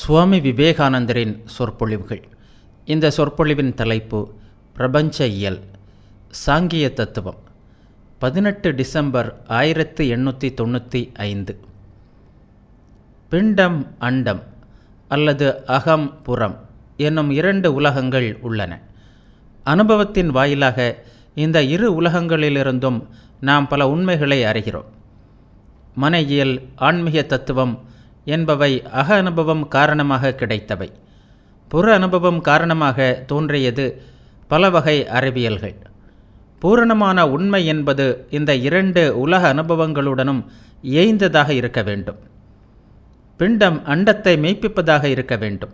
சுவாமி விவேகானந்தரின் சொற்பொழிவுகள். இந்த சொற்பொழிவின் தலைப்பு பிரபஞ்ச இயல் சாங்கிய தத்துவம் பதினெட்டு டிசம்பர் ஆயிரத்து எண்ணூற்றி தொண்ணூற்றி ஐந்து. பிண்டம் அண்டம் அல்லது அகம் புறம் என்னும் இரண்டு உலகங்கள் உள்ளன. அனுபவத்தின் வாயிலாக இந்த இரு உலகங்களிலிருந்தும் நாம் பல உண்மைகளை அறிகிறோம். மன இயல் ஆன்மீக தத்துவம் என்பவை அக அனுபவம் காரணமாக கிடைத்தவை. புற அனுபவம் காரணமாக தோன்றியது பல வகை அறிவியல்கள். பூரணமான உண்மை என்பது இந்த இரண்டு உலக அனுபவங்களுடனும் ஏய்ந்ததாக இருக்க வேண்டும். பிண்டம் அண்டத்தை மெய்ப்பிப்பதாக இருக்க வேண்டும்.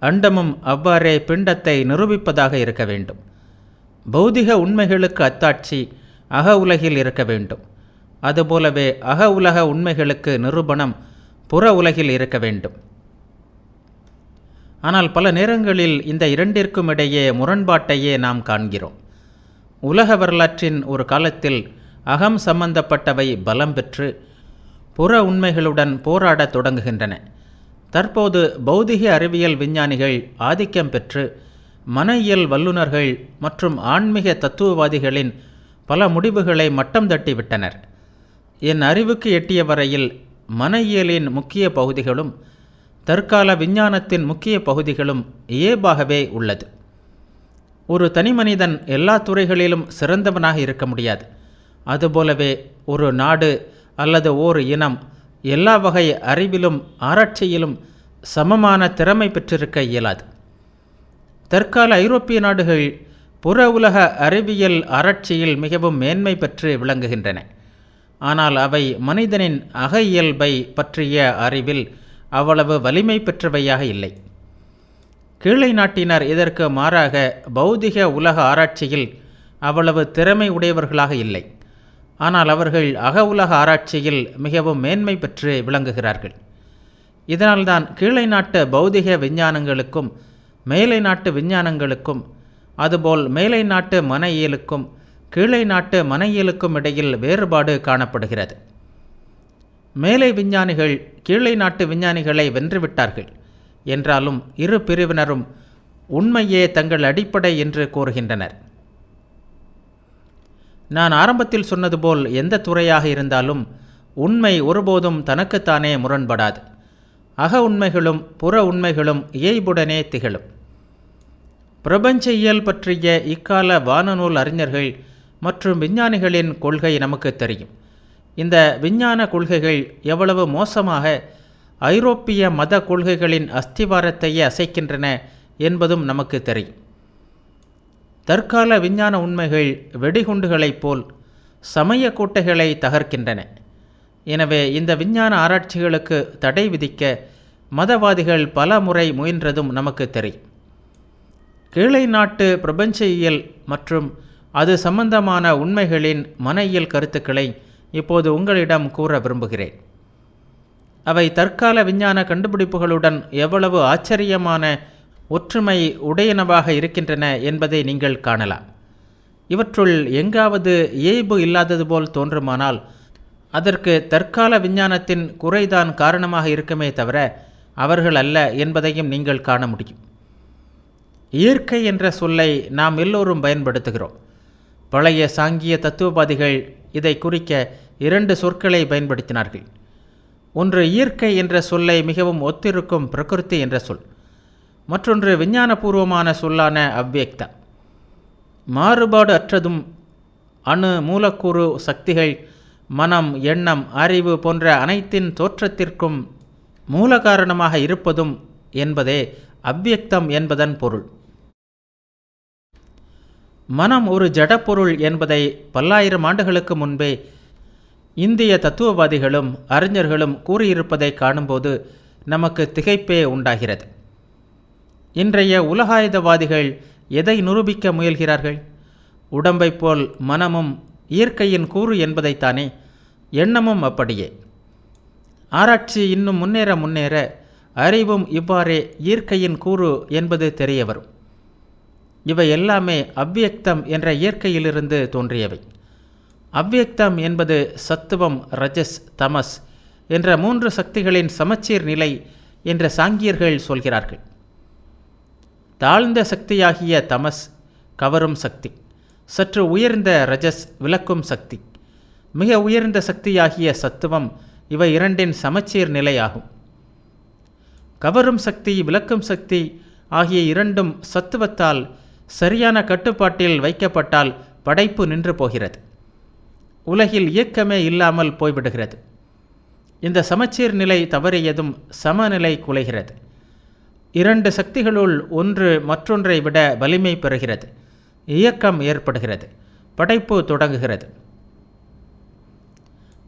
அண்டமும் அவ்வாறே பிண்டத்தை நிரூபிப்பதாக இருக்க வேண்டும். பௌதிக உண்மைகளுக்கு அத்தாட்சி அக உலகில் இருக்க வேண்டும். அதுபோலவே அக உலக உண்மைகளுக்கு நிரூபணம் புற உலகில் இருக்க வேண்டும். ஆனால் பல நேரங்களில் இந்த இரண்டிற்கும் இடையே முரண்பாட்டையே நாம் காண்கிறோம். உலக வரலாற்றின் ஒரு காலத்தில் அகம் சம்பந்தப்பட்டவை பலம் பெற்று புற உண்மைகளுடன் போராடத் தொடங்குகின்றன. தற்போது பௌதிக அறிவியல் விஞ்ஞானிகள் ஆதிக்கம் பெற்று மன இயல் வல்லுநர்கள் மற்றும் ஆன்மீக தத்துவவாதிகளின் பல முடிவுகளை மட்டம் தட்டிவிட்டனர். என் அறிவுக்கு எட்டிய வரையில் மன இயலின் முக்கிய பகுதிகளும் தற்கால விஞ்ஞானத்தின் முக்கிய பகுதிகளும் இயல்பாகவே உள்ளது. ஒரு தனிமனிதன் எல்லா துறைகளிலும் சிறந்தவனாக இருக்க முடியாது. அதுபோலவே ஒரு நாடு அல்லது ஓர் இனம் எல்லா வகை அறிவிலும் ஆராய்ச்சியிலும் சமமான திறமை பெற்றிருக்க இயலாது. தற்கால ஐரோப்பிய நாடுகள் புற உலக அறிவியல் ஆராய்ச்சியில் மிகவும் மேன்மை பெற்று விளங்குகின்றன. ஆனால் அவை மனிதனின் அக இயல்பை பற்றிய அறிவில் அவ்வளவு வலிமை பெற்றவையாக இல்லை. கீழே நாட்டினர் இதற்கு மாறாக பௌதிக உலக ஆராய்ச்சியில் அவ்வளவு திறமை உடையவர்களாக இல்லை. ஆனால் அவர்கள் அக உலக ஆராய்ச்சியில் மிகவும் மேன்மை பெற்று விளங்குகிறார்கள். இதனால்தான் கீழே நாட்டு பௌதிக விஞ்ஞானங்களுக்கும் மேலை நாட்டு விஞ்ஞானங்களுக்கும் அதுபோல் மேலை நாட்டு மன இயலுக்கும் கீழை நாட்டு மன இயலுக்கும் இடையில் வேறுபாடு காணப்படுகிறது. மேலை விஞ்ஞானிகள் கீழை நாட்டு விஞ்ஞானிகளை வென்றுவிட்டார்கள் என்றாலும் இரு பிரிவினரும் உண்மையே தங்கள் அடிப்படை என்று கூறுகின்றனர். நான் ஆரம்பத்தில் சொன்னது போல் எந்த துறையாக இருந்தாலும் உண்மை ஒருபோதும் தனக்குத்தானே முரண்படாது. அக உண்மைகளும் புற உண்மைகளும் இயைபுடனே திகழும். பிரபஞ்ச இயல் பற்றிய இக்கால வானநூல் அறிஞர்கள் மற்றும் விஞ்ஞானிகளின் கொள்கை நமக்கு தெரியும். இந்த விஞ்ஞான கொள்கைகள் எவ்வளவு மோசமாக ஐரோப்பிய மத கொள்கைகளின் அஸ்திவாரத்தையே அசைக்கின்றன என்பதும் நமக்கு தெரியும். தற்கால விஞ்ஞான உண்மைகள் வெடிகுண்டுகளைப் போல் சமய கோட்டைகளை தகர்க்கின்றன. எனவே இந்த விஞ்ஞான ஆராய்ச்சிகளுக்கு தடை விதிக்க மதவாதிகள் பல முறை முயன்றதும் நமக்கு தெரியும். கீழை நாட்டு பிரபஞ்ச இயல் மற்றும் அது சம்பந்தமான உண்மைகளின் மனையியல் கருத்துக்களை இப்போது உங்களிடம் கூற விரும்புகிறேன். அவை தற்கால விஞ்ஞான கண்டுபிடிப்புகளுடன் எவ்வளவு ஆச்சரியமான ஒற்றுமை உடையனவாக இருக்கின்றன என்பதை நீங்கள் காணலாம். இவற்றுள் எங்காவது இயல்பு இல்லாதது போல் தோன்றுமானால் அதற்கு தற்கால விஞ்ஞானத்தின் குறைதான் காரணமாக இருக்குமே தவிர அவர்கள் அல்ல என்பதையும் நீங்கள் காண முடியும். இயற்கை என்ற சொல்லை நாம் எல்லோரும் பயன்படுத்துகிறோம். பழைய சாங்கிய தத்துவவாதிகள் இதை குறிக்க இரண்டு சொற்களை பயன்படுத்தினார்கள். ஒன்று இயற்கை என்ற சொல்லை மிகவும் ஒத்திருக்கும் பிரகிருதி என்ற சொல். மற்றொன்று விஞ்ஞானபூர்வமான சொல்லான அவ்வியக்தா. மாறுபாடு அற்றதும் அணு மூலக்கூறு சக்திகள் மனம் எண்ணம் அறிவு போன்ற அனைத்தின் தோற்றத்திற்கும் மூல காரணமாக இருப்பதும் என்பதே அவ்வியக்தம் என்பதன் பொருள். மனம் ஒரு ஜடப்பொருள் என்பதை பல்லாயிரம் ஆண்டுகளுக்கு முன்பே இந்திய தத்துவவாதிகளும் அறிஞர்களும் கூறியிருப்பதை காணும்போது நமக்கு திகைப்பே உண்டாகிறது. இன்றைய உலகாயுதவாதிகள் எதை நிரூபிக்க முயல்கிறார்கள்? உடம்பைப் போல் மனமும் இயற்கையின் கூறு என்பதைத்தானே எண்ணமும் அப்படியே. ஆராய்ச்சி இன்னும் முன்னேற முன்னேற அறிவும் இவ்வாறே இயற்கையின் கூறு என்பது தெரிய வரும் இவை எல்லாமே அவ்வியக்தம் என்ற இயற்கையிலிருந்து தோன்றியவை. அவ்வியக்தம் என்பது சத்துவம் ரஜஸ் தமஸ் என்ற மூன்று சக்திகளின் சமச்சீர் நிலை என்ற சாங்கியர்கள் சொல்கிறார்கள். தாழ்ந்த சக்தியாகிய தமஸ் கவரும் சக்தி சற்று உயர்ந்த ரஜஸ் விளக்கும் சக்தி மிக உயர்ந்த சக்தியாகிய சத்துவம் இவை இரண்டின் சமச்சீர் நிலையாகும். கவரும் சக்தி விளக்கும் சக்தி ஆகிய இரண்டும் சத்துவத்தால் சரியான கட்டுப்பாட்டில் வைக்கப்பட்டால் படைப்பு நின்று போகிறது. உலகில் இயக்கமே இல்லாமல் போய்விடுகிறது. இந்த சமச்சீர் நிலை தவறியதும் சமநிலை குலைகிறது. இரண்டு சக்திகளுள் ஒன்று மற்றொன்றை விட வலிமை பெறுகிறது. இயக்கம் ஏற்படுகிறது. படைப்பு தொடங்குகிறது.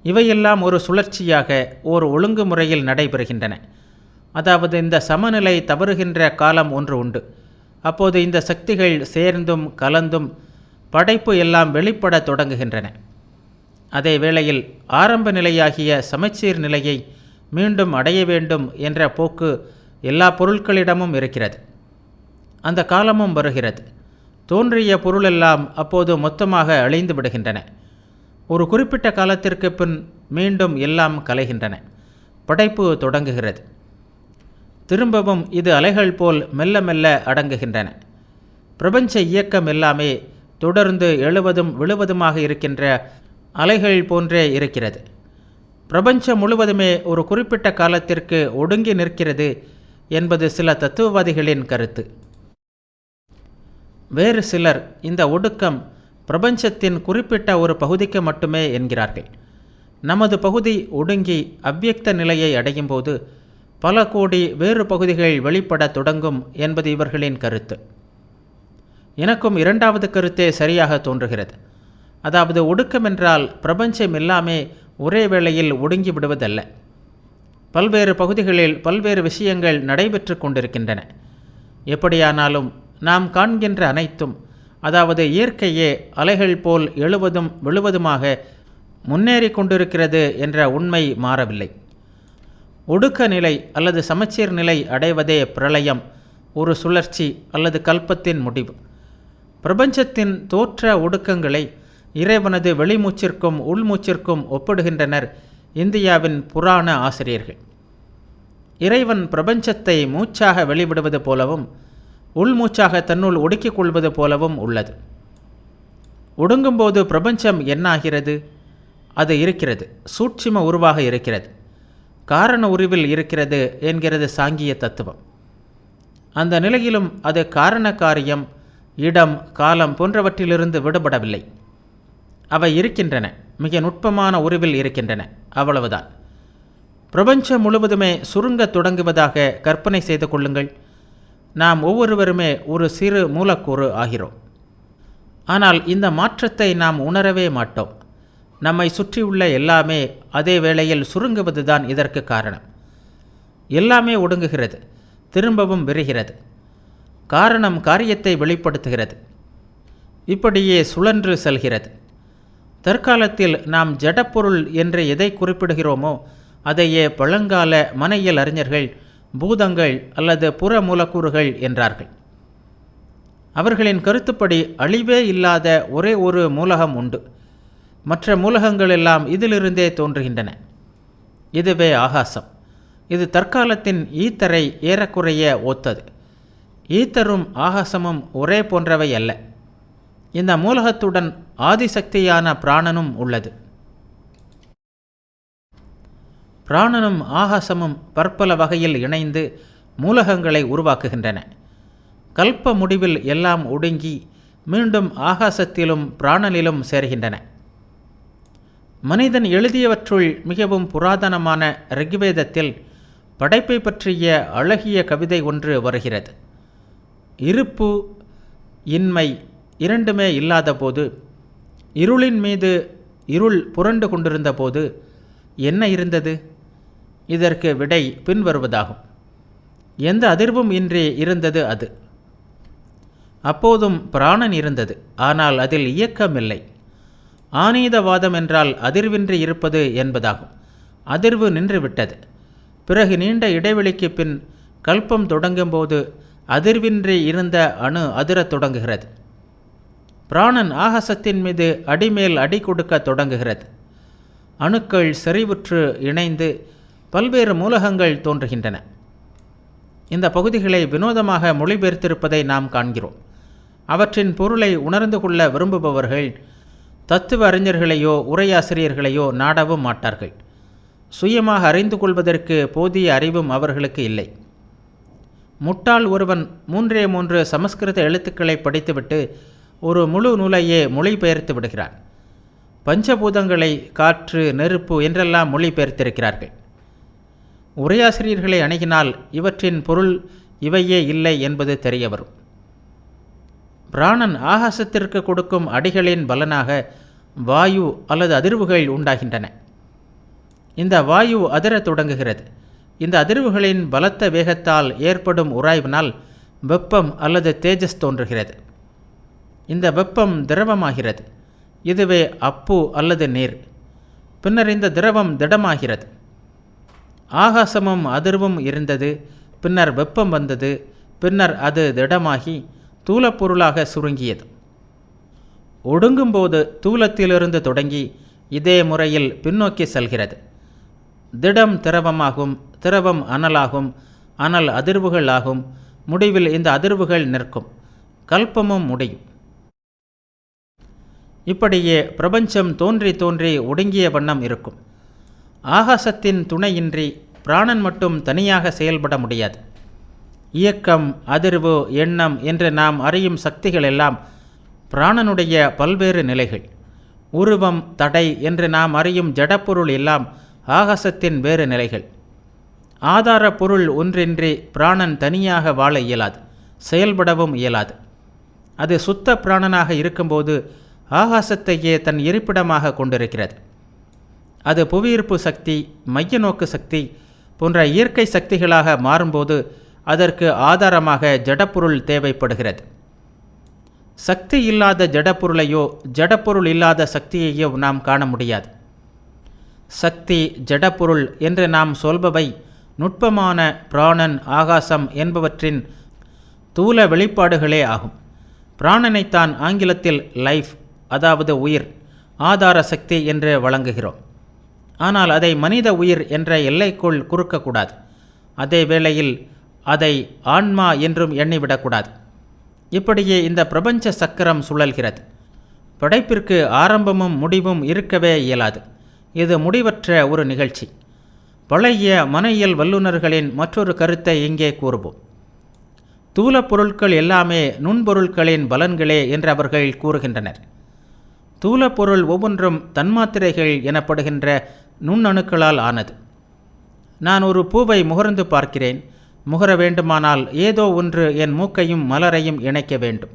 இவையெல்லாம் ஒரு சுழற்சியாக ஓர் ஒழுங்குமுறையில் நடைபெறுகின்றன. அதாவது இந்த சமநிலை தவறுகின்ற காலம் ஒன்று உண்டு. அப்போது இந்த சக்திகள் சேர்ந்தும் கலந்தும் படைப்பு எல்லாம் வெளிப்பட தொடங்குகின்றன. அதே வேளையில் ஆரம்ப நிலையாகிய சமச்சீர் நிலையை மீண்டும் அடைய வேண்டும் என்ற போக்கு எல்லா பொருட்களிடமும் இருக்கிறது. அந்த காலமும் வருகிறது. தோன்றிய பொருளெல்லாம் அப்போது மொத்தமாக அழிந்து விடுகின்றன. ஒரு குறிப்பிட்ட காலத்திற்கு பின் மீண்டும் எல்லாம் கலைகின்றன. படைப்பு தொடங்குகிறது. திரும்பவும் இது அலைகள் போல் மெல்ல மெல்ல அடங்குகின்றன. பிரபஞ்ச இயக்கம் எல்லாமே தொடர்ந்து எழுவதும் விழுவதுமாக இருக்கின்ற அலைகள் போன்றே இருக்கிறது. பிரபஞ்சம் முழுவதுமே ஒரு குறிப்பிட்ட காலத்திற்கு ஒடுங்கி நிற்கிறது என்பது சில தத்துவவாதிகளின் கருத்து. வேறு சிலர் இந்த ஒடுக்கம் பிரபஞ்சத்தின் குறிப்பிட்ட ஒரு பகுதிக்கு மட்டுமே என்கிறார்கள். நமது பகுதி ஒடுங்கி அவ்வியக்த நிலையை அடையும் போது பல கோடி வேறு பகுதிகள் வெளிப்பட தொடங்கும் என்பது இவர்களின் கருத்து. எனக்கும் இரண்டாவது கருத்தே சரியாக தோன்றுகிறது. அதாவது ஒடுக்கம் என்றால் பிரபஞ்சம் எல்லாமே ஒரே வேளையில் ஒடுங்கி விடுவதல்ல பல்வேறு பகுதிகளில் பல்வேறு விஷயங்கள் நடைபெற்று கொண்டிருக்கின்றன. எப்படியானாலும் நாம் காண்கின்ற அனைத்தும் அதாவது இயற்கையே அலைகள் போல் எழுவதும் விழுவதுமாக முன்னேறி கொண்டிருக்கிறது என்ற உண்மை மாறவில்லை. ஒடுக்க நிலை அல்லது சமச்சீர் நிலை அடைவதே பிரளயம் ஒரு சுழற்சி அல்லது கல்பத்தின் முடிவு. பிரபஞ்சத்தின் தோற்ற ஒடுக்கங்களை இறைவனது வெளிமூச்சிற்கும் உள்மூச்சிற்கும் ஒப்பிடுகின்றனர் இந்தியாவின் புராண ஆசிரியர்கள். இறைவன் பிரபஞ்சத்தை மூச்சாக வெளிவிடுவது போலவும் உள்மூச்சாக தன்னுள் ஒடுக்கிக் கொள்வது போலவும் உள்ளது. ஒடுங்கும்போது பிரபஞ்சம் என்னாகிறது? அது இருக்கிறது சூட்சிம உருவாக இருக்கிறது. காரண உருவில் இருக்கிறது என்கிறது சாங்கிய தத்துவம். அந்த நிலையிலும் அது காரண காரியம் இடம் காலம் போன்றவற்றிலிருந்து விடுபடவில்லை. அவை இருக்கின்றன மிக நுட்பமான உருவில் இருக்கின்றன அவ்வளவுதான். பிரபஞ்சம் முழுவதுமே சுருங்கத் தொடங்குவதாக கற்பனை செய்து கொள்ளுங்கள். நாம் ஒவ்வொருவருமே ஒரு சிறு மூலக்கூறு ஆகிறோம். ஆனால் இந்த மாற்றத்தை நாம் உணரவே மாட்டோம். நம்மை சுற்றியுள்ள எல்லாமே அதே வேளையில் சுருங்குவதுதான் இதற்கு காரணம். எல்லாமே ஒடுங்குகிறது திரும்பவும் விரிகிறது. காரணம் காரியத்தை வெளிப்படுத்துகிறது. இப்படியே சுழன்று செல்கிறது. தற்காலத்தில் நாம் ஜடப்பொருள் என்று எதை குறிப்பிடுகிறோமோ அதையே பழங்கால மனையியல் அறிஞர்கள் பூதங்கள் அல்லது புற மூலக்கூறுகள் என்றார்கள். அவர்களின் கருத்துப்படி அழிவே இல்லாத ஒரே ஒரு மூலகம் உண்டு. மற்ற மூலகங்கள் எல்லாம் இதிலிருந்தே தோன்றுகின்றன. இதுவே ஆகாசம். இது தற்காலத்தின் ஈத்தரை ஏறக்குறைய ஒத்தது. ஈத்தரும் ஆகாசமும் ஒரே போன்றவை அல்ல. இந்த மூலகத்துடன் ஆதிசக்தியான பிராணனும் உள்ளது. பிராணனும் ஆகாசமும் பற்பல வகையில் இணைந்து மூலகங்களை உருவாக்குகின்றன. கல்ப முடிவில் எல்லாம் ஒடுங்கி மீண்டும் ஆகாசத்திலும் பிராணனிலும் சேர்கின்றன. மனிதன் எழுதியவற்றுள் மிகவும் புராதனமான ரிக்வேதத்தில் படைப்பை பற்றிய அழகிய கவிதை ஒன்று வருகிறது. இருப்பு இன்மை இரண்டுமே இல்லாதபோது இருளின் மீது இருள் புரண்டு கொண்டிருந்தபோது என்ன இருந்தது? இதற்கு விடை பின்வருவதாகும். எந்த அதிர்வும் இன்றி இருந்தது அது. அப்போதும் பிராணன் இருந்தது ஆனால் அதில் இயக்கம் இல்லை ஆனீதவாதம் என்றால் அதிர்வின்றி இருப்பது என்பதாகும். அதிர்வு நின்றுவிட்டது. பிறகு நீண்ட இடைவெளிக்கு பின் கல்பம் தொடங்கும்போது அதிர்வின்றி இருந்த அணு அதிரத் தொடங்குகிறது. பிராணன் ஆகாசத்தின் மீது அடிமேல் அடி கொடுக்க தொடங்குகிறது. அணுக்கள் செறிவுற்று இணைந்து பல்வேறு மூலகங்கள் தோன்றுகின்றன. இந்த பகுதிகளை வினோதமாக மொழிபெயர்த்திருப்பதை நாம் காண்கிறோம். அவற்றின் பொருளை உணர்ந்து கொள்ள விரும்புபவர்கள் தத்துவ அறிஞர்களையோ உரையாசிரியர்களையோ நாடவும் மாட்டார்கள். சுயமாக அறிந்து கொள்வதற்கு போதிய அறிவும் அவர்களுக்கு இல்லை. முட்டாள் ஒருவன் மூன்றே மூன்று சமஸ்கிருத எழுத்துக்களை படித்துவிட்டு ஒரு முழு நூலையே மொழிபெயர்த்து விடுகிறான். பஞ்சபூதங்களை காற்று நெருப்பு என்றெல்லாம் மொழிபெயர்த்திருக்கிறார்கள். உரையாசிரியர்களை அணுகினால் இவற்றின் பொருள் இவையே இல்லை என்பது தெரிய வரும் பிராணன் ஆகாசத்திற்கு கொடுக்கும் அடிகளின் பலனாக வாயு அல்லது அதிர்வுகள் உண்டாகின்றன. இந்த வாயு அதிரத் தொடங்குகிறது. இந்த அதிர்வுகளின் பலத்த வேகத்தால் ஏற்படும் உராய்வினால் வெப்பம் அல்லது தேஜஸ் தோன்றுகிறது. இந்த வெப்பம் திரவமாகிறது. இதுவே அப்பு அல்லது நீர். பின்னர் இந்த திரவம் திடமாகிறது. ஆகாசமும் அதிர்வும் இருந்தது. பின்னர் வெப்பம் வந்தது. பின்னர் அது திடமாகி தூலப்பொருளாக சுருங்கியது. ஒடுங்கும்போது தூலத்திலிருந்து தொடங்கி இதே முறையில் பின்னோக்கி செல்கிறது. திடம் திரவமாகும் திரவம் அனலாகும் அனல் அதிர்வுகள் ஆகும் முடிவில் இந்த அதிர்வுகள் நிற்கும் கல்பமும் முடியும். இப்படியே பிரபஞ்சம் தோன்றி தோன்றி ஒடுங்கிய வண்ணம் இருக்கும். ஆகாசத்தின் துணையின்றி பிராணன் மட்டும் தனியாக செயல்பட முடியாது. இயக்கம் அதிர்வு எண்ணம் என்று நாம் அறியும் சக்திகள் எல்லாம் பிராணனுடைய பல்வேறு நிலைகள். உருவம் தடை என்று நாம் அறியும் ஜடப்பொருள் எல்லாம் ஆகாசத்தின் வேறு நிலைகள். ஆதார பொருள் ஒன்றின்றி பிராணன் தனியாக வாழ இயலாது செயல்படவும் இயலாது. அது சுத்த பிராணனாக இருக்கும்போது ஆகாசத்தையே தன் இருப்பிடமாக கொண்டிருக்கிறது. அது புவியீர்ப்பு சக்தி மைய நோக்கு சக்தி போன்ற இயற்கை சக்திகளாக மாறும்போது அதற்கு ஆதாரமாக ஜடப்பொருள் தேவைப்படுகிறது. சக்தி இல்லாத ஜடப்பொருளையோ ஜடப்பொருள் இல்லாத சக்தியையோ நாம் காண முடியாது. சக்தி ஜடப்பொருள் என்று நாம் சொல்பவை நுட்பமான பிராணன் ஆகாசம் என்பவற்றின் தூல வெளிப்பாடுகளே ஆகும். பிராணனைத்தான் ஆங்கிலத்தில் லைஃப் அதாவது உயிர் ஆதார சக்தி என்று வழங்குகிறோம். ஆனால் அதை மனித உயிர் என்ற எல்லைக்குள் குறுக்கக்கூடாது. அதே வேளையில் அதை ஆன்மா என்றும் எண்ணிவிடக்கூடாது. இப்படியே இந்த பிரபஞ்ச சக்கரம் சுழல்கிறது. படைப்பிற்கு ஆரம்பமும் முடிவும் இருக்கவே இயலாது. இது முடிவற்ற ஒரு நிகழ்ச்சி. பழைய மனையியல் வல்லுநர்களின் மற்றொரு கருத்தை இங்கே கூறுவோம். தூல பொருட்கள் எல்லாமே நுண்பொருட்களின் பலன்களே என்று அவர்கள் கூறுகின்றனர். தூலப்பொருள் ஒவ்வொன்றும் தன்மாத்திரைகள் எனப்படுகின்ற நுண்ணணுக்களால் ஆனது. நான் ஒரு பூவை முகர்ந்து பார்க்கிறேன். முகர வேண்டுமானால் ஏதோ ஒன்று என் மூக்கையும் மலரையும் இணைக்க வேண்டும்.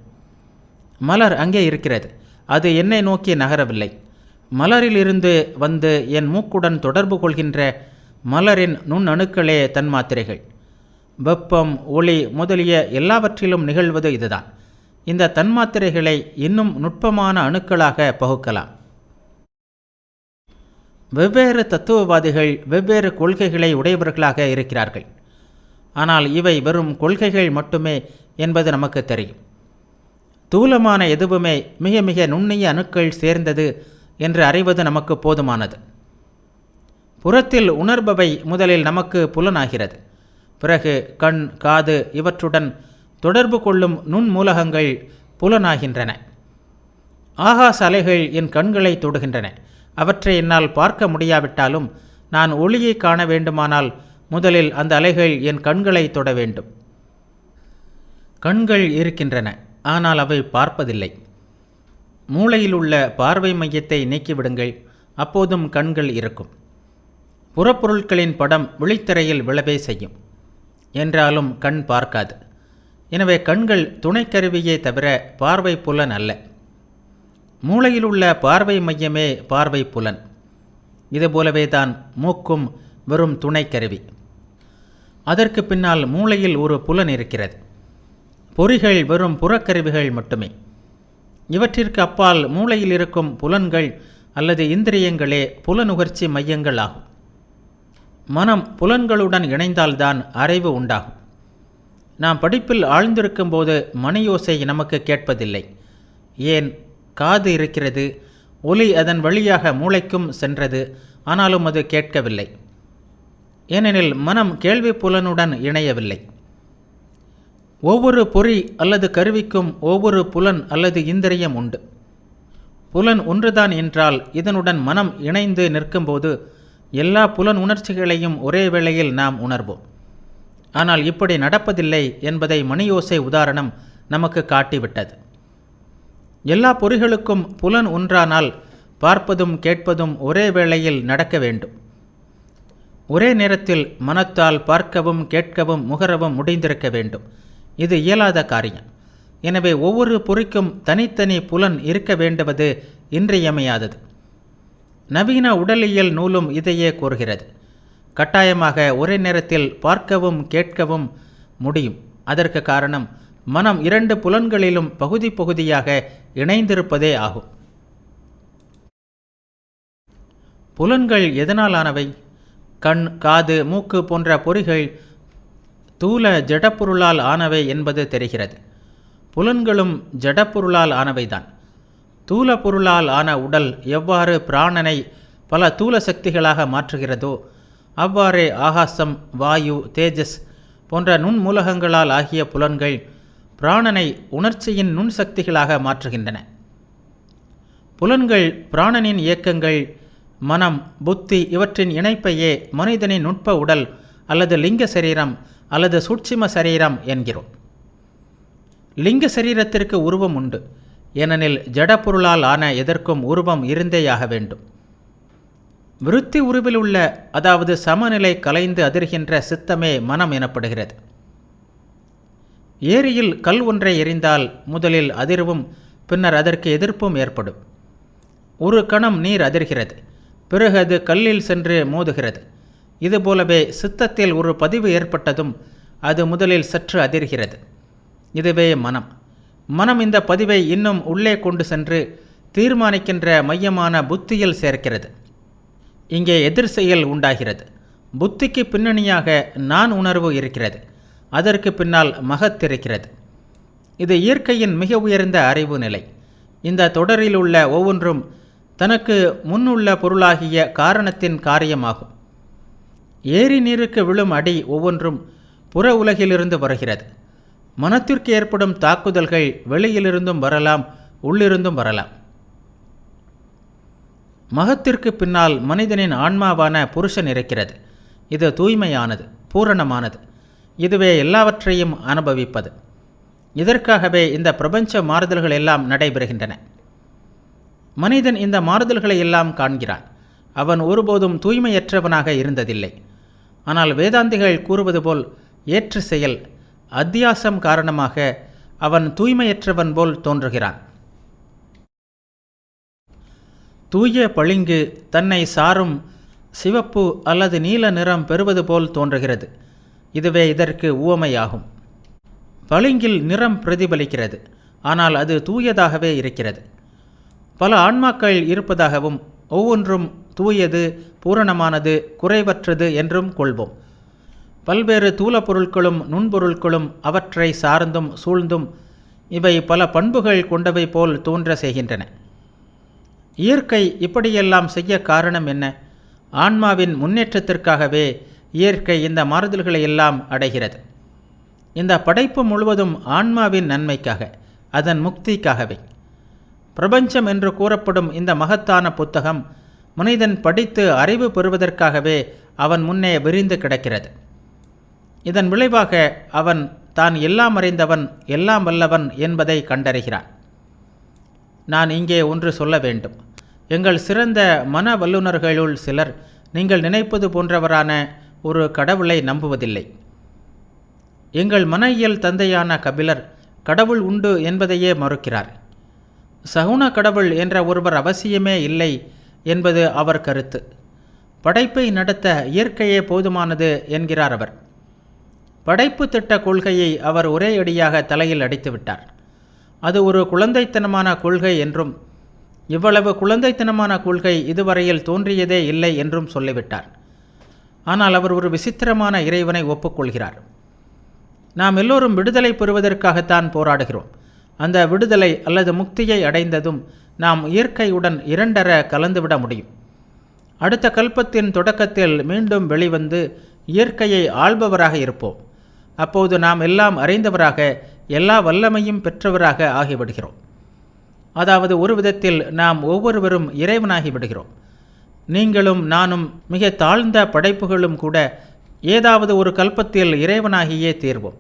மலர் அங்கே இருக்கிறது. அது என்னை நோக்கி நகரவில்லை. மலரிலிருந்து வந்து என் மூக்குடன் தொடர்பு கொள்கின்ற மலரின் நுண்ணணுக்களே தன்மாத்திரைகள் வெப்பம் ஒளி முதலிய எல்லாவற்றிலும் நிகழ்வது இதுதான். இந்த தன்மாத்திரைகளை இன்னும் நுட்பமான அணுக்களாக பகுக்கலாம். வெவ்வேறு தத்துவவாதிகள் வெவ்வேறு கொள்கைகளை உடையவர்களாக இருக்கிறார்கள். ஆனால் இவை வெறும் கொள்கைகள் மட்டுமே என்பது நமக்கு தெரியும். தூலமான எதுவுமே மிக மிக நுண்ணிய அணுக்கள் சேர்ந்தது என்று அறிவது நமக்கு போதுமானது. புறத்தில் உணர்பவை முதலில் நமக்கு புலனாகிறது. பிறகு கண் காது இவற்றுடன் தொடர்பு கொள்ளும் நுண்மூலகங்கள் புலனாகின்றன. ஆகாச அலைகள் என் கண்களை தொடுகின்றன. அவற்றை என்னால் பார்க்க முடியாவிட்டாலும் நான் ஒளியை காண வேண்டுமானால் முதலில் அந்த அலைகள் என் கண்களை தொட வேண்டும். கண்கள் இருக்கின்றன ஆனால் அவை பார்ப்பதில்லை. மூளையில் உள்ள பார்வை மையத்தை நீக்கிவிடுங்கள் அப்போதும் கண்கள் இருக்கும். புறப்பொருட்களின் படம் விழித்திரையில் விழவே செய்யும். என்றாலும் கண் பார்க்காது. எனவே கண்கள் துணைக்கருவியே தவிர பார்வை புலன் அல்ல. மூளையில் உள்ள பார்வை மையமே பார்வை புலன். இதுபோலவே தான் மூக்கும் வெறும் துணைக்கருவி. அதற்கு பின்னால் மூளையில் ஒரு புலன் இருக்கிறது. பொறிகள் வெறும் புறக்கருவிகள் மட்டுமே. இவற்றிற்கு அப்பால் மூளையில் இருக்கும் புலன்கள் அல்லது இந்திரியங்களே புலனுகர்ச்சி மையங்கள் ஆகும். மனம் புலன்களுடன் இணைந்தால்தான் அறிவு உண்டாகும். நாம் படிப்பில் ஆழ்ந்திருக்கும் போது மணியோசை நமக்கு கேட்பதில்லை. ஏன்? காது இருக்கிறது. ஒலி அதன் வழியாக மூளைக்கும் சென்றது. ஆனாலும் அது கேட்கவில்லை. ஏனெனில் மனம் கேள்வி புலனுடன் இணையவில்லை. ஒவ்வொரு பொறி அல்லது கருவிக்கும் ஒவ்வொரு புலன் அல்லது இந்திரியம் உண்டு. புலன் ஒன்றுதான் என்றால் இதனுடன் மனம் இணைந்து நிற்கும்போது எல்லா புலன் உணர்ச்சிகளையும் ஒரே வேளையில் நாம் உணர்வோம். ஆனால் இப்படி நடப்பதில்லை என்பதை மணியோசை உதாரணம் நமக்கு காட்டிவிட்டது. எல்லா பொறிகளுக்கும் புலன் ஒன்றானால் பார்ப்பதும் கேட்பதும் ஒரே வேளையில் நடக்க வேண்டும். ஒரே நேரத்தில் மனத்தால் பார்க்கவும் கேட்கவும் முகரவும் முடிந்திருக்க வேண்டும். இது இயலாத காரியம். எனவே ஒவ்வொரு பொறிக்கும் தனித்தனி புலன் இருக்க வேண்டுவது இன்றியமையாதது. நவீன உடலியல் நூலும் இதையே கூறுகிறது. கட்டாயமாக ஒரே நேரத்தில் பார்க்கவும் கேட்கவும் முடியும். அதற்கு காரணம் மனம் இரண்டு புலன்களிலும் பகுதி பகுதியாக இணைந்திருப்பதே ஆகும். புலன்கள் எதனால் ஆனவை கண் காது மூக்கு போன்ற பொறிகள் தூல ஜடப்பொருளால் ஆனவை என்பது தெரிகிறது. புலன்களும் ஜடப்பொருளால் ஆனவைதான். தூல பொருளால் ஆன உடல் எவ்வாறு பிராணனை பல தூல சக்திகளாக மாற்றுகிறதோ அவ்வாறே ஆகாசம் வாயு தேஜஸ் போன்ற நுண்மூலகங்களால் ஆகிய புலன்கள் பிராணனை உணர்ச்சியின் நுண் சக்திகளாக மாற்றுகின்றன. புலன்கள் பிராணனின் இயக்கங்கள் மனம் புத்தி இவற்றின் இணைப்பையே மனிதனின் நுட்ப உடல் அல்லது லிங்க சரீரம் அல்லது சூட்சிம சரீரம் என்கிறோம். லிங்க சரீரத்திற்கு உருவம் உண்டு. ஏனெனில் ஜடப்பொருளால் ஆன எதற்கும் உருவம் இருந்தேயாக வேண்டும். விருத்தி உருவில் உள்ள அதாவது சமநிலை கலைந்து அதிர்கின்ற சித்தமே மனம் எனப்படுகிறது. ஏரியில் கல் ஒன்றை எரிந்தால் முதலில் அதிர்வும் பின்னர் அதற்கு எதிர்ப்பும் ஏற்படும். ஒரு கணம் நீர் அதிர்கிறது. பிறகு அது கல்லில் சென்று மோதுகிறது. இதுபோலவே சித்தத்தில் ஒரு பதிவு ஏற்பட்டதும் அது முதலில் சற்று அதிர்கிறது. இதுவே மனம். மனம் இந்த பதிவை இன்னும் உள்ளே கொண்டு சென்று தீர்மானிக்கின்ற மையமான புத்தியில் சேர்க்கிறது. இங்கே எதிர் செயல் உண்டாகிறது. புத்திக்கு பின்னணியாக நான் உணர்வு இருக்கிறது. அதற்கு பின்னால் மகத் இருக்கிறது. இது இயற்கையின் மிக உயர்ந்த அறிவு நிலை. இந்த தொடரில் உள்ள ஒவ்வொன்றும் தனக்கு முன்னுள்ள பொருளாகிய காரணத்தின் காரியமாகும். ஏரி நீருக்கு விழும் அடி ஒவ்வொன்றும் புற உலகிலிருந்து வருகிறது. மனத்திற்கு ஏற்படும் தாக்குதல்கள் வெளியிலிருந்தும் வரலாம் உள்ளிருந்தும் வரலாம். மகத்திற்கு பின்னால் மனிதனின் ஆன்மாவான புருஷன் இருக்கிறது. இது தூய்மையானது பூரணமானது. இதுவே எல்லாவற்றையும் அனுபவிப்பது. இதற்காகவே இந்த பிரபஞ்ச மாறுதல்கள் எல்லாம் நடைபெறுகின்றன. மனிதன் இந்த மாறுதல்களை எல்லாம் காண்கிறான். அவன் ஒருபோதும் தூய்மையற்றவனாக இருந்ததில்லை. ஆனால் வேதாந்திகள் கூறுவது போல் ஏற்று செயல் அத்தியாசம் காரணமாக அவன் தூய்மையற்றவன் போல் தோன்றுகிறான். தூய பளிங்கு தன்னை சாரும் சிவப்பு அல்லது நீல நிறம் பெறுவது போல் தோன்றுகிறது. இதுவே இதற்கு உவமையாகும். பளிங்கில் நிறம் பிரதிபலிக்கிறது. ஆனால் அது தூயதாகவே இருக்கிறது. பல ஆன்மாக்கள் இருப்பதாகவும் ஒவ்வொன்றும் தூயது பூரணமானது குறைவற்றது என்றும் கொள்வோம். பல்வேறு தூலப்பொருட்களும் நுண்பொருட்களும் அவற்றை சார்ந்தும் சூழ்ந்தும் இவை பல பண்புகள் கொண்டவை போல் தோன்ற செய்கின்றன. இயற்கை இப்படியெல்லாம் செய்ய காரணம் என்ன? ஆன்மாவின் முன்னேற்றத்திற்காகவே இயற்கை இந்த மாறுதல்களை எல்லாம் அடைகிறது. இந்த படைப்பு முழுவதும் ஆன்மாவின் நன்மைக்காக அதன் முக்திக்காகவே. பிரபஞ்சம் என்று கூறப்படும் இந்த மகத்தான புத்தகம் முனிதன் படித்து அறிவு பெறுவதற்காகவே அவன் முன்னே விரிந்து கிடக்கிறது. இதன் விளைவாக அவன் தான் எல்லாம் அறிந்தவன் எல்லாம் வல்லவன் என்பதை கண்டறிகிறான். நான் இங்கே ஒன்று சொல்ல வேண்டும். எங்கள் சிறந்த மன வல்லுநர்களுள் சிலர் நீங்கள் நினைப்பது போன்றவரான ஒரு கடவுளை நம்புவதில்லை. எங்கள் மன இயல் தந்தையான கபிலர் கடவுள் உண்டு என்பதையே மறுக்கிறார். சகுன கடவுள் என்ற ஒருவர் அவசியமே இல்லை என்பது அவர் கருத்து. படைப்பை நடத்த இயற்கையே போதுமானது என்கிறார் அவர். படைப்பு திட்ட கொள்கையை அவர் ஒரே அடியாக தலையில் அடித்துவிட்டார் அது ஒரு குழந்தைத்தனமான கொள்கை என்றும் இவ்வளவு குழந்தைத்தனமான கொள்கை இதுவரையில் தோன்றியதே இல்லை என்றும் சொல்லிவிட்டார். ஆனால் அவர் ஒரு விசித்திரமான இறைவனை ஒப்புக்கொள்கிறார். நாம் எல்லோரும் விடுதலை பெறுவதற்காகத்தான் போராடுகிறோம். அந்த விடுதலை அல்லது முக்தியை அடைந்ததும் நாம் இயற்கையுடன் இரண்டர கலந்துவிட முடியும். அடுத்த கல்பத்தின் தொடக்கத்தில் மீண்டும் வெளிவந்து இயற்கையை ஆள்பவராக இருப்போம். அப்போது நாம் எல்லாம் அறிந்தவராக எல்லா வல்லமையும் பெற்றவராக ஆகிவிடுகிறோம். அதாவது ஒரு விதத்தில் நாம் ஒவ்வொருவரும் இறைவனாகி விடுகிறோம். நீங்களும் நானும் மிக தாழ்ந்த படைப்புகளும் கூட ஏதாவது ஒரு கல்பத்தில் இறைவனாகியே தீர்வோம்.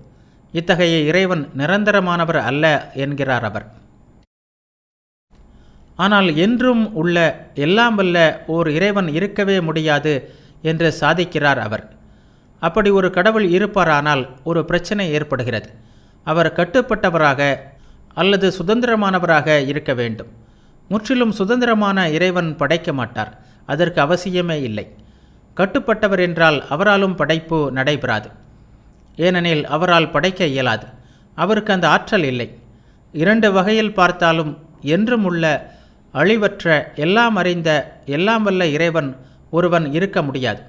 இத்தகைய இறைவன் நிரந்தரமானவர் அல்ல என்கிறார் அவர். ஆனால் என்றும் உள்ள எல்லாம் வல்ல ஓர் இறைவன் இருக்கவே முடியாது என்று சாதிக்கிறார் அவர். அப்படி ஒரு கடவுள் இருப்பாரானால் ஒரு பிரச்சனை ஏற்படுகிறது. அவர் கட்டுப்பட்டவராக அல்லது சுதந்திரமானவராக இருக்க வேண்டும். முற்றிலும் சுதந்திரமான இறைவன் படைக்க மாட்டார். அதற்கு அவசியமே இல்லை. கட்டுப்பட்டவர் என்றால் அவராலும் படைப்பு நடைபெறாது. ஏனெனில் அவரால் படைக்க இயலாது. அவருக்கு அந்த ஆற்றல் இல்லை. இரண்டு வகையில் பார்த்தாலும் என்றும் உள்ள அழிவற்ற எல்லாம் அறிந்த எல்லாம் வல்ல இறைவன் ஒருவன் இருக்க முடியாது.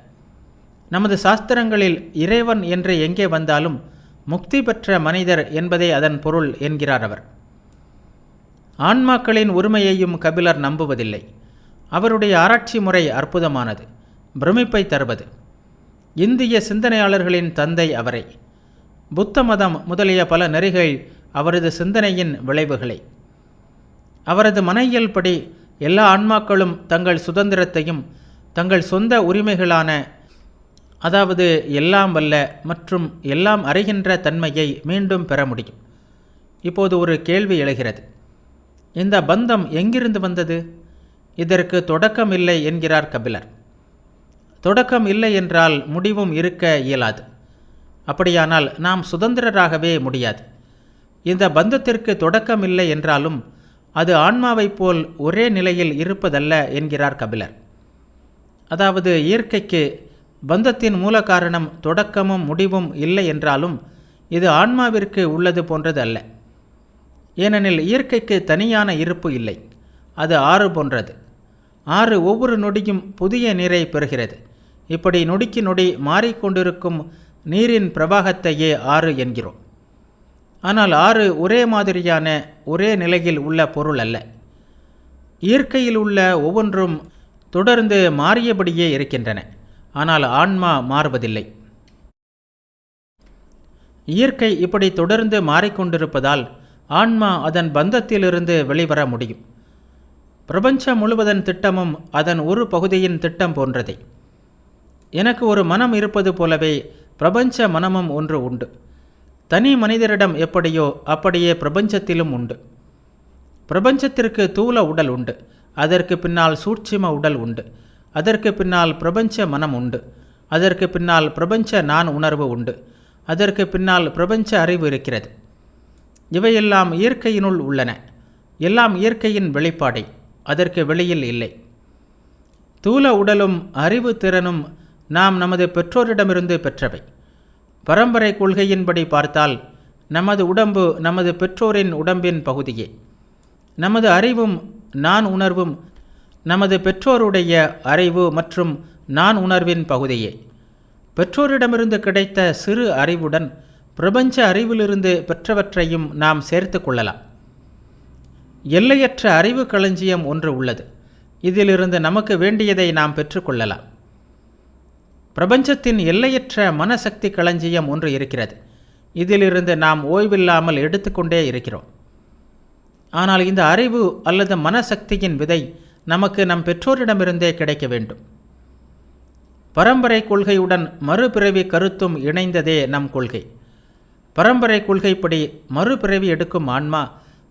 நமது சாஸ்திரங்களில் இறைவன் என்று எங்கே வந்தாலும் முக்தி பெற்ற மனிதர் என்பதே அதன் பொருள் என்கிறார் அவர். ஆன்மாக்களின் உரிமையையும் கபிலர் நம்புவதில்லை. அவருடைய ஆராய்ச்சி முறை அற்புதமானது. பிரமிப்பை தருவது. இந்திய சிந்தனையாளர்களின் தந்தை அவரை. புத்த மதம் முதலிய பல நெறிகள் அவரது சிந்தனையின் விளைவுகளை. அவரது மனையியல் படி எல்லா ஆன்மாக்களும் தங்கள் சுதந்திரத்தையும் தங்கள் சொந்த உரிமைகளான அதாவது எல்லாம் வல்ல மற்றும் எல்லாம் அறிகின்ற தன்மையை மீண்டும் பெற முடியும். இப்போது ஒரு கேள்வி எழுகிறது. இந்த பந்தம் எங்கிருந்து வந்தது? இதற்கு தொடக்கம் இல்லை என்கிறார் கபிலர். தொடக்கம் இல்லை என்றால் முடிவும் இருக்க இயலாது. அப்படியானால் நாம் சுதந்திரராகவே முடியாது. இந்த பந்தத்திற்கு தொடக்கம் இல்லை என்றாலும் அது ஆன்மாவைப் போல் ஒரே நிலையில் இருப்பதல்ல என்கிறார் கபிலர். அதாவது இயற்கைக்கு பந்தத்தின் மூல காரணம் தொடக்கமும் முடிவும் இல்லை என்றாலும் இது ஆன்மாவிற்கு உள்ளது போன்றது அல்ல. ஏனெனில் இயற்கைக்கு தனியான இருப்பு இல்லை. அது ஆறு போன்றது. ஆறு ஒவ்வொரு நொடியும் புதிய நீரை பெறுகிறது. இப்படி நொடிக்கு நொடி மாறிக்கொண்டிருக்கும் நீரின் பிரவாகத்தையே ஆறு என்கிறோம். ஆனால் ஆறு ஒரே மாதிரியான ஒரே நிலையில் உள்ள பொருள் அல்ல. இயற்கையில் உள்ள ஒவ்வொன்றும் தொடர்ந்து மாறியபடியே இருக்கின்றன. ஆனால் ஆன்மா மாறுவதில்லை. இயற்கை இப்படி தொடர்ந்து மாறிக்கொண்டிருப்பதால் ஆன்மா அதன் பந்தத்திலிருந்து வெளிவர முடியும். பிரபஞ்சம் முழுவதன் திட்டமும் அதன் ஒரு பகுதியின் திட்டம் போன்றதே. எனக்கு ஒரு மனம் இருப்பது போலவே பிரபஞ்ச மனமும் ஒன்று உண்டு. தனி மனிதரிடம் எப்படியோ அப்படியே பிரபஞ்சத்திலும் உண்டு. பிரபஞ்சத்திற்கு தூல உடல் உண்டு. அதற்கு பின்னால் சூட்சிம உடல் உண்டு. அதற்கு பின்னால் பிரபஞ்ச மனம் உண்டு. அதற்கு பின்னால் பிரபஞ்ச நான் உணர்வு உண்டு. அதற்கு பின்னால் பிரபஞ்ச அறிவு இருக்கிறது. இவையெல்லாம் இயற்கையினுள் உள்ளன. எல்லாம் இயற்கையின் வெளிப்பாடே. அதற்கு வெளியில் இல்லை. தூல உடலும் அறிவு திறனும் நாம் நமது பெற்றோரிடமிருந்து பெற்றவை. பரம்பரை கொள்கையின்படி பார்த்தால் நமது உடம்பு நமது பெற்றோரின் உடம்பின் பகுதியே. நமது அறிவும் நான் உணர்வும் நமது பெற்றோருடைய அறிவு மற்றும் நான் உணர்வின் பகுதியே. பெற்றோரிடமிருந்து கிடைத்த சிறு அறிவுடன் பிரபஞ்ச அறிவிலிருந்து பெற்றவற்றையும் நாம் சேர்த்து கொள்ளலாம். எல்லையற்ற அறிவு களஞ்சியம் ஒன்று உள்ளது. இதிலிருந்து நமக்கு வேண்டியதை நாம் பெற்றுக்கொள்ளலாம் பிரபஞ்சத்தின் எல்லையற்ற மனசக்தி களஞ்சியம் ஒன்று இருக்கிறது. இதிலிருந்து நாம் ஓய்வில்லாமல் எடுத்துக்கொண்டே இருக்கிறோம். ஆனால் இந்த அறிவு அல்லது மனசக்தியின் விதை நமக்கு நம் பெற்றோரிடமிருந்தே கிடைக்க வேண்டும். பரம்பரை கொள்கையுடன் மறுபிறவி கருத்தும் இணைந்ததே நம் கொள்கை. பரம்பரை கொள்கைப்படி மறுபிறவி எடுக்கும் ஆன்மா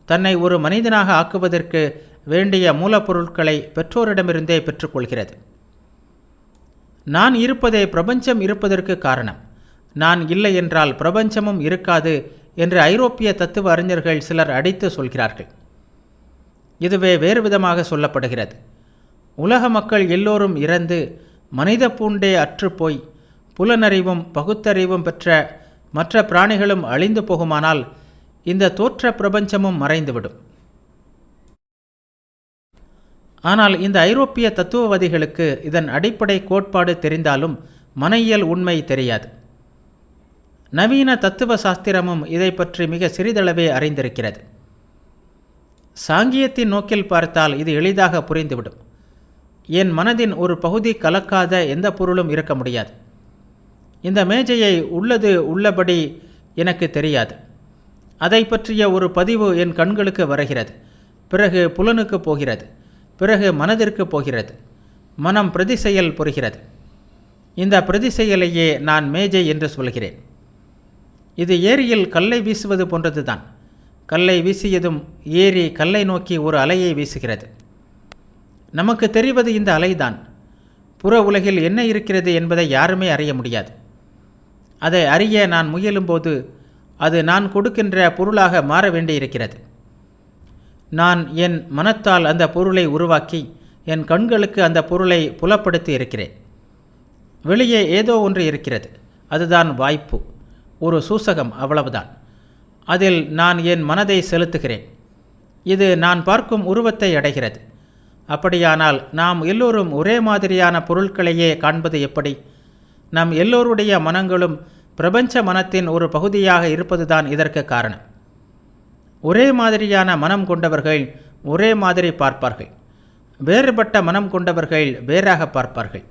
தன்னை ஒரு மனிதனாக ஆக்குவதற்கு வேண்டிய மூலப்பொருட்களை பெற்றோரிடமிருந்தே பெற்றுக்கொள்கிறது. நான் இருப்பதே பிரபஞ்சம் இருப்பதற்கு காரணம். நான் இல்லை என்றால் பிரபஞ்சமும் இருக்காது என்று ஐரோப்பிய தத்துவ அறிஞர்கள் சிலர் அடித்து சொல்கிறார்கள். இதுவே வேறு விதமாக சொல்லப்படுகிறது. உலக மக்கள் எல்லோரும் இறந்து மனித பூண்டே அற்றுப்போய் புலனறிவும் பகுத்தறிவும் பெற்ற மற்ற பிராணிகளும் அழிந்து போகுமானால் இந்த தோற்ற பிரபஞ்சமும் மறைந்துவிடும். ஆனால் இந்த ஐரோப்பிய தத்துவவாதிகளுக்கு இதன் அடிப்படை கோட்பாடு தெரிந்தாலும் மனையியல் உண்மை தெரியாது. நவீன தத்துவ சாஸ்திரமும் இதை பற்றி மிக சிறிதளவே அறிந்திருக்கிறது. சாங்கியத்தின் நோக்கில் பார்த்தால் இது எளிதாக புரிந்துவிடும். என் மனதின் ஒரு பகுதி கலக்காத எந்த பொருளும் இருக்க முடியாது. இந்த மேஜையை உள்ளது உள்ளபடி எனக்கு தெரியாது. அதை பற்றிய ஒரு பதிவு என் கண்களுக்கு வருகிறது. பிறகு புலனுக்கு போகிறது. பிறகு மனதிற்கு போகிறது. மனம் பிரதிசெயல் புரிகிறது இந்த பிரதிசெயலையே நான் மேஜை என்று சொல்கிறேன். இது ஏரியில் கல்லை வீசுவது போன்றதுதான். கல்லை வீசியதும் ஏரி கல்லை நோக்கி ஒரு அலையை வீசுகிறது. நமக்கு தெரிவது இந்த அலைதான். புற உலகில் என்ன இருக்கிறது என்பதை யாருமே அறிய முடியாது. அதை அறிய நான் முயலும்போது அது நான் கொடுக்கின்ற பொருளாக மாற வேண்டியிருக்கிறது. நான் என் மனத்தால் அந்த பொருளை உருவாக்கி என் கண்களுக்கு அந்த பொருளை புலப்படுத்தி இருக்கிறேன். வெளியே ஏதோ ஒன்று இருக்கிறது. அதுதான் வாய்ப்பு. ஒரு சூசகம் அவ்வளவுதான். அதில் நான் என் மனதை செலுத்துகிறேன். இது நான் பார்க்கும் உருவத்தை அடைகிறது. அப்படியானால் நாம் எல்லோரும் ஒரே மாதிரியான பொருட்களையே காண்பது எப்படி? நம் எல்லோருடைய மனங்களும் பிரபஞ்ச மனத்தின் ஒரு பகுதியாக இருப்பதுதான் இதற்கு காரணம். ஒரே மாதிரியான மனம் கொண்டவர்கள் ஒரே மாதிரி பார்ப்பார்கள். வேறுபட்ட மனம் கொண்டவர்கள் வேறாக பார்ப்பார்கள்.